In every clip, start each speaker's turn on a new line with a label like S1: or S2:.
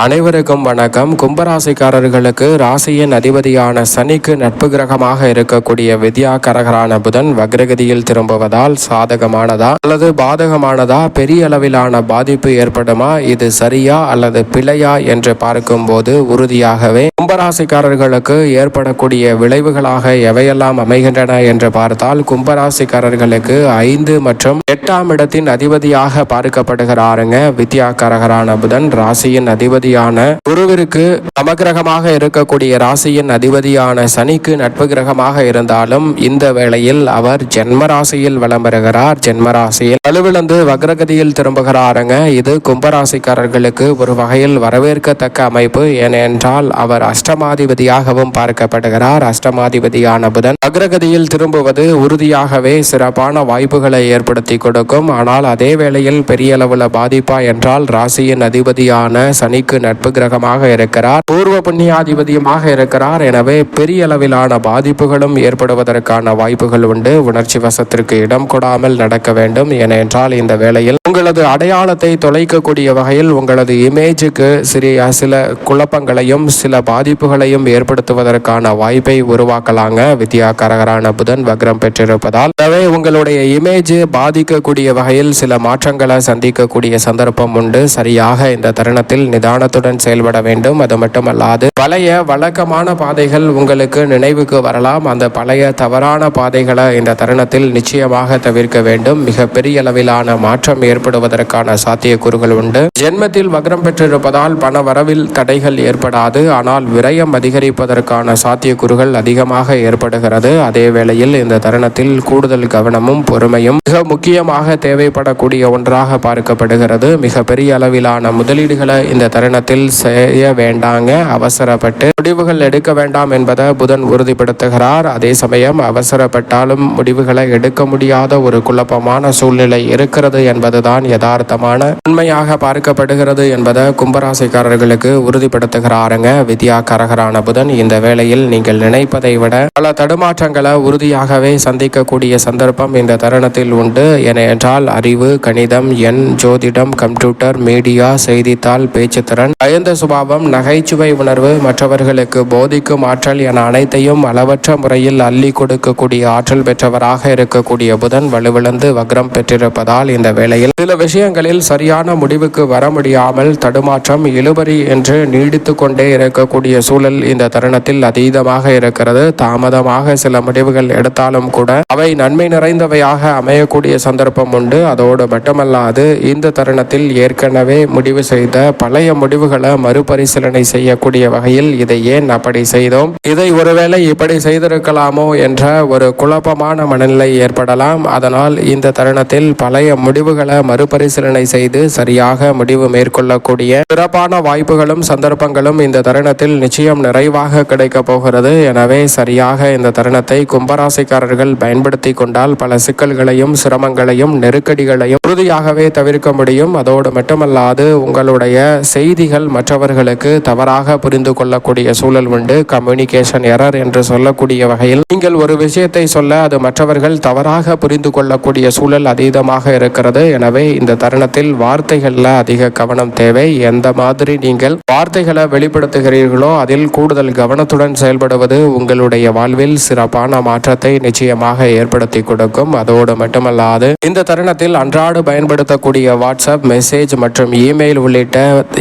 S1: அனைவருக்கும் வணக்கம். கும்பராசிக்காரர்களுக்கு ராசியின் அதிபதியான சனிக்கு நட்பு கிரகமாக இருக்கக்கூடிய வித்யாகரகரான புதன் வக்ரகதியில் திரும்புவதால் சாதகமானதா அல்லது பாதகமானதா? பெரிய அளவிலான பாதிப்பு ஏற்படுமா? இது சரியா அல்லது பிழையா என்று பார்க்கும்போது உறுதியாகவே கும்பராசிக்காரர்களுக்கு ஏற்படக்கூடிய விளைவுகளாக எவையெல்லாம் அமைகின்றன என்று பார்த்தால் கும்பராசிக்காரர்களுக்கு ஐந்து மற்றும் எட்டாம் இடத்தின் அதிபதியாக பார்க்கப்படுகிறாருங்க. வித்யாகரகரான புதன் ராசியின் அதிபதி அதிபதியான குருவிற்கு சமகிரகமாக இருக்கக்கூடிய ராசியின் அதிபதியான சனிக்கு நட்பு கிரகமாக இருந்தாலும் இந்த வேளையில் அவர் ஜென்ம ராசியில் வலம் பெறுகிறார் ஜென்ம ராசியில் வலுவிழந்து வக்ரகதியில் திரும்புகிறாருங்க. இது கும்பராசிக்காரர்களுக்கு ஒரு வகையில் வரவேற்கத்தக்க அமைப்பு. ஏனென்றால் அவர் அஷ்டமாதிபதியாகவும் பார்க்கப்படுகிறார். அஷ்டமாதிபதியான புதன் வக்ரகதியில் திரும்புவது உறுதியாகவே சிறப்பான வாய்ப்புகளை ஏற்படுத்தி கொடுக்கும். ஆனால் அதே வேளையில் பெரிய அளவுல பாதிப்பா என்றால் ராசியின் அதிபதியான சனிக்கு நட்பு கிரகமாக இருக்கிறார் பூர்வ புண்ணியாதிபதியுமாக இருக்கிறார். எனவே பெரிய அளவிலான பாதிப்புகளும் ஏற்படுவதற்கான வாய்ப்புகள் உண்டு. உணர்ச்சி வசத்திற்கு இடம் கொடாமல் நடக்க வேண்டும். ஏனென்றால் இந்த வேளையில் உங்களது அடையாளத்தை தொலைக்கக்கூடிய வகையில் உங்களது இமேஜுக்கு சிறிய சில குழப்பங்களையும் சில பாதிப்புகளையும் ஏற்படுத்துவதற்கான வாய்ப்பை உருவாக்கலாங்க. வித்யா கரகரான புதன் வக்ரம் பெற்றிருப்பதால் எனவே உங்களுடைய இமேஜ் பாதிக்கக்கூடிய வகையில் சில மாற்றங்களை சந்திக்கக்கூடிய சந்தர்ப்பம் உண்டு. சரியாக இந்த தருணத்தில் நிதானத்துடன் செயல்பட வேண்டும். அது மட்டுமல்லாது பழைய வழக்கமான பாதைகள் உங்களுக்கு நினைவுக்கு வரலாம். அந்த பழைய தவறான பாதைகளை இந்த தருணத்தில் நிச்சயமாக தவிர்க்க வேண்டும். மிக பெரிய அளவிலான மாற்றம் ஏற்படுவதற்கான சாத்தியக்கூறுகள் உண்டு. ஜென்மத்தில் வக்ரம் பெற்றிருப்பதால் பண வரவில் தடைகள் ஏற்படாது. ஆனால் விரயம் அதிகரிப்பதற்கான சாத்தியக்கூறுகள் அதிகமாக ஏற்படுகிறது. அதே வேளையில் இந்த தருணத்தில் கூடுதல் கவனமும் பொறுமையும் மிக முக்கியமாக தேவைப்படக்கூடிய ஒன்றாக பார்க்கப்படுகிறது. மிக பெரிய அளவிலான முதலீடுகளை இந்த தருணத்தில் செய்ய வேண்டாங்க அவசரப்பட்டு முடிவுகள் எடுக்க வேண்டாம் என்பதை புதன் உறுதிப்படுத்துகிறார். அதே சமயம் அவசரப்பட்டாலும் முடிவுகளை எடுக்க முடியாத ஒரு குழப்பமான சூழ்நிலை இருக்கிறது என்பதுதான் யதார்த்தமான உண்மையாக பார்க்கப்படுகிறது என்பதை கும்பராசிக்காரர்களுக்கு உறுதிப்படுத்துகிறாருங்க. வித்யா கரகரான புதன் இந்த வேளையில் நீங்கள் நினைப்பதை விட பல தடுமாற்றங்களை உறுதியாகவே சந்திக்கக்கூடிய சந்தர்ப்பம் இந்த தருணத்தில் உண்டு. என என்றால் அறிவு கணிதம் எண் ஜோதிடம் கம்ப்யூட்டர் மீடியா செய்தித்தாள் பேச்சு பேச்சுத்திறன் பயந்த சுபாவம் நகைச்சுவை உணர்வு மற்றவர்களுக்கு போதிக்கும் ஆற்றல் என அனைத்தையும் அளவற்ற முறையில் அள்ளி கொடுக்கக்கூடிய ஆற்றல் பெற்றவராக இருக்கக்கூடிய புதன் வலுவிழந்து வக்ரம் பெற்றிருப்பதால் இந்த வேளையில் சில விஷயங்களில் சரியான முடிவுக்கு வர முடியாமல் தடுமாற்றம் இழுபறி என்று நீடித்து கொண்டே இருக்கக்கூடிய சூழல் இந்த தருணத்தில் அதீதமாக இருக்கிறது. தாமதமாக சில முடிவுகள் எடுத்தாலும் கூட அவை நன்மை நிறைந்தவையாக அமையக்கூடிய சந்தர்ப்பம் உண்டு. அதோடு மட்டுமல்லாது இந்த தருணத்தில் ஏற்கனவே முடிவு செய்த பழைய முடிவுகளை மறுபரிசீலனை செய்யக்கூடிய வகையில் இதை ஏன் அப்படி செய்தோம்? இதை ஒருவேளை இப்படி செய்திருக்கலாமோ என்ற ஒரு குழப்பமான மனநிலை ஏற்படலாம். அதனால் இந்த தருணத்தில் பழைய முடிவுகளை மறுபரிசீலனை செய்து சரியாக முடிவு மேற்கொள்ளக்கூடிய சிறப்பான வாய்ப்புகளும் சந்தர்ப்பங்களும் இந்த தருணத்தில் நிச்சயம் நிறைவாக கிடைக்க போகிறது. எனவே சரியாக இந்த தருணத்தை கும்பராசிக்காரர்கள் பயன்படுத்தி கொண்டால் பல சிக்கல்களையும் சிரமங்களையும் நெருக்கடிகளையும் உறுதியாகவே தவிர்க்க முடியும். அதோடு மட்டுமல்லாது உங்களுடைய செய்திகள் மற்றவர்களுக்கு தவறாக புரிந்து கொள்ளக்கூடிய சூழல் உண்டு. கம்யூனிகேஷன் எரர் என்று சொல்லக்கூடிய வகையில் நீங்கள் ஒரு விஷயத்தை சொல்ல அது மற்றவர்கள் தவறாக புரிந்து கொள்ளக்கூடிய சூழல் அதீதமாக இருக்கிறது. எனவே இந்த தருணத்தில் வார்த்தைகளில் அதிக கவனம் தேவை. எந்த மாதிரி நீங்கள் வார்த்தைகளை வெளிப்படுத்துகிறீர்களோ அதில் கூடுதல் கவனத்துடன் செயல்படுவது உங்களுடைய வாழ்வில் சிறப்பான மாற்றத்தை நிச்சயமாக ஏற்படுத்தி கொடுக்கும். அதோடு மட்டுமல்லாது இந்த தருணத்தில் அன்றாடு பயன்படுத்தக்கூடிய வாட்ஸ்அப் மெசேஜ் மற்றும் இமெயில் உள்ளிட்ட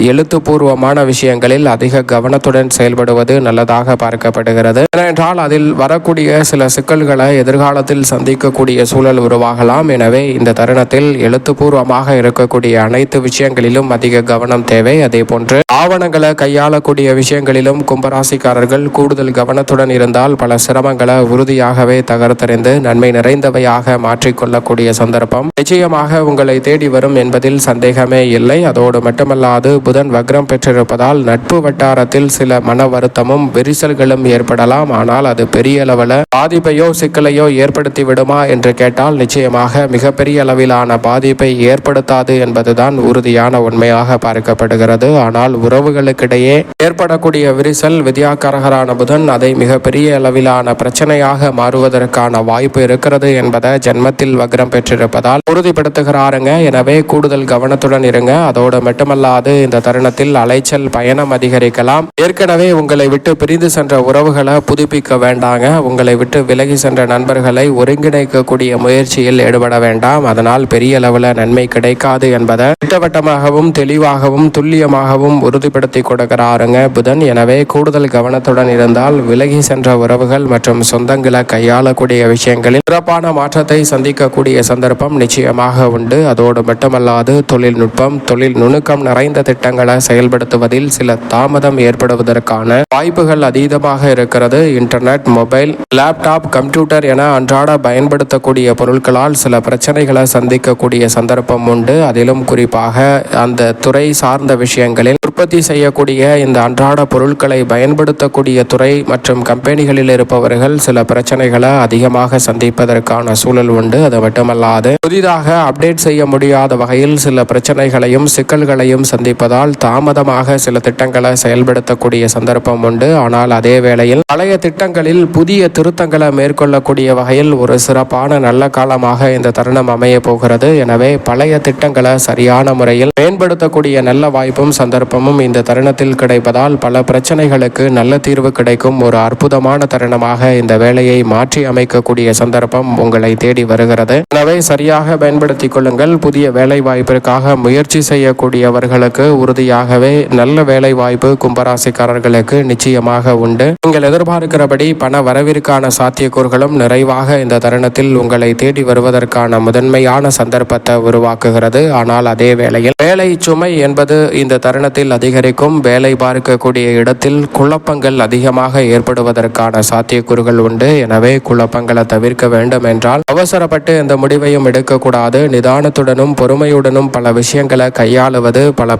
S1: எழு எழுத்துப்பூர்வமான விஷயங்களில் அதிக கவனத்துடன் செயல்படுவது நல்லதாக பார்க்கப்படுகிறது. ஏனென்றால் அதில் வரக்கூடிய சில சிக்கல்களை எதிர்காலத்தில் சந்திக்கக்கூடிய சூழல் உருவாகலாம். எனவே இந்த தருணத்தில் எழுத்துப்பூர்வமாக இருக்கக்கூடிய அனைத்து விஷயங்களிலும் அதிக கவனம் தேவை. அதே போன்று ஆவணங்களை கையாளக்கூடிய விஷயங்களிலும் கும்பராசிக்காரர்கள் கூடுதல் கவனத்துடன் இருந்தால் பல சிரமங்களை உறுதியாகவே தகர்த்தறிந்து நன்மை நிறைந்தவையாக மாற்றிக்கொள்ளக்கூடிய சந்தர்ப்பம். நிச்சயமாக உங்களை தேடி வரும் என்பதில் சந்தேகமே இல்லை. அதோடு மட்டுமல்லாது புதன் வக்ரம் பெற்றிருப்பதால் நட்பு வட்டாரத்தில் சில மன வருத்தமும் விரிசல்களும் ஏற்படலாம். ஆனால் அது பெரிய அளவில் பாதிப்பையோ சிக்கலையோ ஏற்படுத்தி விடுமா என்று கேட்டால் நிச்சயமாக மிகப்பெரிய அளவிலான பாதிப்பை ஏற்படுத்தாது என்பதுதான் உறுதியான உண்மையாக பார்க்கப்படுகிறது. ஆனால் உறவுகளுக்கிடையே ஏற்படக்கூடிய விரிசல் வித்யாகரகரான புதன் அதை மிகப்பெரிய அளவிலான பிரச்சனையாக மாறுவதற்கான வாய்ப்பு இருக்கிறது என்பதை ஜென்மத்தில் வக்ரம் பெற்றிருப்பதால் உறுதிப்படுத்துகிறாருங்க. எனவே கூடுதல் கவனத்துடன் இருங்க. அதோடு மட்டுமல்லாது இந்த தருணம் தருணத்தில் அலைச்சல் பயணம் அதிகரிக்கலாம். ஏற்கனவே உங்களை விட்டு பிரிந்து சென்ற உறவுகளை புதுப்பிக்க வேண்டாங்க. உங்களை விட்டு விலகி சென்ற நண்பர்களை ஒருங்கிணைக்கக்கூடிய முயற்சியில் ஈடுபட வேண்டாம். அதனால் பெரிய அளவில் நன்மை கிடைக்காது என்பதை திட்டவட்டமாகவும் தெளிவாகவும் துல்லியமாகவும் உறுதிப்படுத்தி கொடுக்கிறாருங்க புதன். எனவே கூடுதல் கவனத்துடன் இருந்தால் விலகி சென்ற உறவுகள் மற்றும் சொந்தங்களை கையாளக்கூடிய விஷயங்களில் சிறப்பான மாற்றத்தை சந்திக்கக்கூடிய சந்தர்ப்பம் நிச்சயமாக உண்டு. அதோடு மட்டுமல்லாது தொழில்நுட்பம் தொழில் நுணுக்கம் நிறைந்த திட்டங்கள் செயல்படுத்துவதில் சில தாமதம் ஏற்படுவதற்கான வாய்ப்புகள் அதீதமாக இருக்கிறது. இன்டர்நெட் மொபைல் லேப்டாப் கம்ப்யூட்டர் என அன்றாட பயன்படுத்தக்கூடிய பொருட்களால் சில பிரச்சனைகளை சந்திக்கக்கூடிய சந்தர்ப்பம் உண்டு. அதிலும் குறிப்பாக அந்த துறை சார்ந்த விஷயங்களில் உற்பத்தி செய்யக்கூடிய இந்த அன்றாட பொருட்களை பயன்படுத்தக்கூடிய துறை மற்றும் கம்பெனிகளில் இருப்பவர்கள் சில பிரச்சனைகளை அதிகமாக சந்திப்பதற்கான சூழல் உண்டு. அது மட்டுமல்லாது புதிதாக அப்டேட் செய்ய முடியாத வகையில் சில பிரச்சனைகளையும் சிக்கல்களையும் சந்திப்பதால் தாமதமாக சில திட்டங்களை செயல்படுத்தக்கூடிய சந்தர்ப்பம் உண்டு. ஆனால் அதே வேளையில் பழைய திட்டங்களில் புதிய திருத்தங்களை மேற்கொள்ளக்கூடிய வகையில் ஒரு சிறப்பான நல்ல காலமாக இந்த தருணம் அமைய போகிறது. எனவே பழைய திட்டங்களை சரியான முறையில் மேம்படுத்தக்கூடிய நல்ல வாய்ப்பும் சந்தர்ப்பமும் இந்த தருணத்தில் கிடைப்பதால் பல பிரச்சனைகளுக்கு நல்ல தீர்வு கிடைக்கும். ஒரு அற்புதமான தருணமாக இந்த வேலையை மாற்றி அமைக்கக்கூடிய சந்தர்ப்பம் உங்களை தேடி வருகிறது. எனவே சரியாக பயன்படுத்திக் கொள்ளுங்கள். புதிய வேலை வாய்ப்பிற்காக முயற்சி செய்யக்கூடியவர்களுக்கு உறுதியாகவே நல்ல வேலை வாய்ப்பு கும்பராசிக்காரர்களுக்கு நிச்சயமாக உண்டு. நீங்கள் எதிர்பார்க்கிறபடி பண வரவிற்கான சாத்தியக்கூறுகளும் நிறைவாக இந்த தருணத்தில் உங்களை தேடி வருவதற்கான முதன்மையான சந்தர்ப்பத்தை உருவாக்குகிறது. ஆனால் அதே வேளையில் வேலை சுமை என்பது இந்த தருணத்தில் அதிகரிக்கும். வேலை பார்க்கக்கூடிய இடத்தில் குழப்பங்கள் அதிகமாக ஏற்படுவதற்கான சாத்தியக்கூறுகள் உண்டு. எனவே குழப்பங்களை தவிர்க்க வேண்டும் என்றால் அவசரப்பட்டு இந்த முடிவையும் எடுக்கக்கூடாது. நிதானத்துடனும் பொறுமையுடனும் பல விஷயங்களை கையாளுவது பல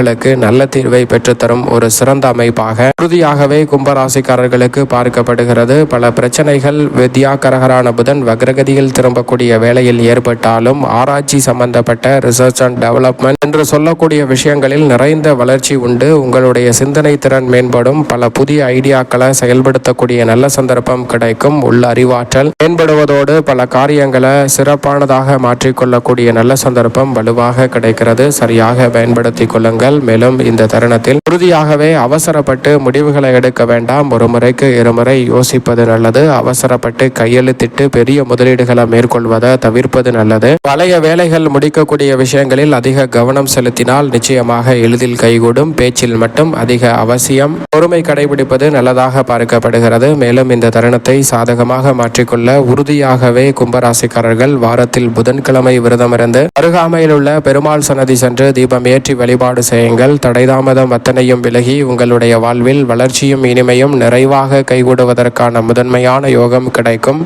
S1: பிரச்சனைகளுக்கு நல்ல தீர்வை பெற்றுத்தரும் ஒரு சிறந்த அமைப்பாக உறுதியாகவே கும்பராசிக்காரர்களுக்கு பார்க்கப்படுகிறது. பல பிரச்சனைகள் வித்யாகரகரான புதன் வக்ரகதியில் திரும்பக்கூடிய வேளையில் ஏற்பட்டாலும் ஆராய்ச்சி சம்பந்தப்பட்ட ரிசர்ச் அண்ட் டெவலப்மெண்ட் என்று சொல்லக்கூடிய விஷயங்களில் நிறைந்த வளர்ச்சி உண்டு. உங்களுடைய சிந்தனை திறன் மேம்படும். பல புதிய ஐடியாக்களை செயல்படுத்தக்கூடிய நல்ல சந்தர்ப்பம் கிடைக்கும். உள்ள அறிவாற்றல் மேம்படுவதோடு பல காரியங்களை சிறப்பானதாக மாற்றிக்கொள்ளக்கூடிய நல்ல சந்தர்ப்பம் வலுவாக கிடைக்கிறது. சரியாக பயன்படுத்திக் கொள்ளுங்கள். மேலும் இந்த தருணத்தில் உறுதியாகவே அவசரப்பட்டு முடிவுகளை எடுக்க வேண்டாம். ஒரு முறைக்கு இருமுறை யோசிப்பது நல்லது. அவசரப்பட்டு கையெழுத்திட்டு பெரிய முதலீடுகளை மேற்கொள்வதை தவிர்ப்பது நல்லது. பழைய வேலைகள் முடிக்கக்கூடிய விஷயங்களில் அதிக கவனம் செலுத்தினால் நிச்சயமாக எளிதில் கைகூடும். பேச்சில் மட்டும் அதிக அவசியம். பொறுமை கடைபிடிப்பது நல்லதாக பார்க்கப்படுகிறது. மேலும் இந்த தருணத்தை சாதகமாக மாற்றிக்கொள்ள உறுதியாகவே கும்பராசிக்காரர்கள் வாரத்தில் புதன்கிழமை விரதமிருந்து அருகாமையில் உள்ள பெருமாள் சன்னதி சென்று தீபம் ஏற்றி வழிபாடு செய்ய செய்யுங்கள் தடைதாமதம் அத்தனையும் விலகி உங்களுடைய வாழ்வில் வளர்ச்சியும் இனிமையும் நிறைவாக கைகூடுவதற்கான முதன்மையான யோகம் கிடைக்கும்.